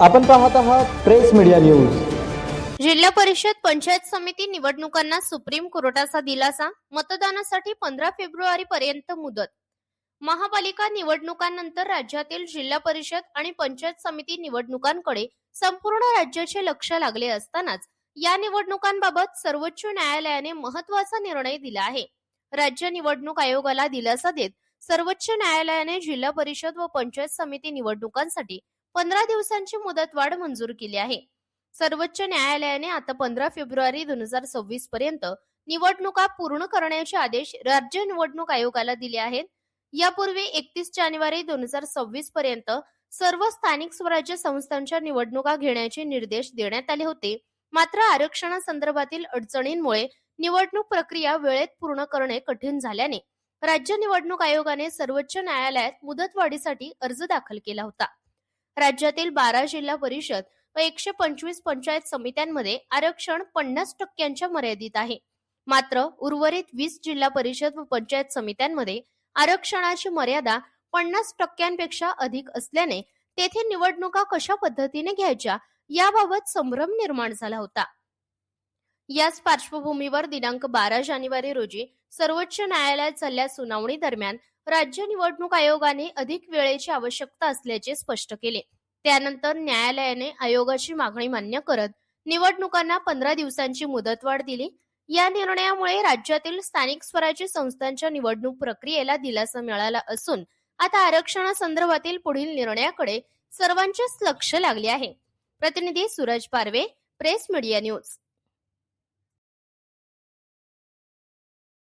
आपण पाहत आहात प्रेस मीडिया न्यूज. जिल्हा परिषद पंचायत समिती निवडणुकांना सुप्रीम कोर्टाचा दिलासा मतदानासाठी पंधरा फेब्रुवारी पर्यंत मुदत. महापालिका निवडणुकांनंतर राज्यातील जिल्हा परिषद आणि पंचायत समिती निवडणुकांकडे संपूर्ण राज्याचे लक्ष लागले असतानाच या निवडणुकांबाबत सर्वोच्च न्यायालयाने महत्त्वाचा निर्णय दिला आहे. राज्य निवडणूक आयोगाला दिलासा देत सर्वोच्च न्यायालयाने जिल्हा परिषद व पंचायत समिती निवडणुकांसाठी पंधरा दिवसांची मुदतवाढ मंजूर केली आहे. सर्वोच्च न्यायालयाने आता पंधरा फेब्रुवारी दोन हजार सव्वीस पर्यंत निवडणुका पूर्ण करण्याचे आदेश राज्य निवडणूक आयोगाला दिले आहेत. यापूर्वी एकतीस जानेवारी दोन हजार सव्वीस पर्यंत सर्व स्थानिक स्वराज्य संस्थांच्या निवडणुका घेण्याचे निर्देश देण्यात आले होते. मात्र आरक्षणासंदर्भातील अडचणींमुळे निवडणूक प्रक्रिया वेळेत पूर्ण करणे कठीण झाल्याने राज्य निवडणूक आयोगाने सर्वोच्च न्यायालयात मुदतवाढीसाठी अर्ज दाखल केला होता. राज्यातील बारा जिल्हा परिषद व एकशे पंचवीस पंचायत समित्यांमध्ये आरक्षण पन्नास टक्क्यांच्या मर्यादित आहे. मात्र उर्वरित वीस जिल्हा परिषद व पंचायत समित्यांमध्ये आरक्षणाची मर्यादा पन्नास टक्क्यांपेक्षा अधिक असल्याने तेथे निवडणुका कशा पद्धतीने घ्यायच्या याबाबत संभ्रम निर्माण झाला होता. याच पार्श्वभूमीवर दिनांक बारा जानेवारी रोजी सर्वोच्च न्यायालयात झालेल्या सुनावणी दरम्यान राज्य निवडणूक आयोगाने अधिक वेळेची आवश्यकता असल्याचे स्पष्ट केले. त्यानंतर न्यायालयाने आयोगाची मागणी मान्य करत निवडणुकांना पंधरा दिवसांची मुदतवाढ दिली. या निर्णयामुळे राज्यातील स्थानिक स्वराज्य संस्थांच्या निवडणूक प्रक्रियेला दिलासा मिळाला असून आता आरक्षणासंदर्भातील पुढील निर्णयाकडे सर्वांचेच लक्ष लागले आहे. प्रतिनिधी Suraj Parve press media news.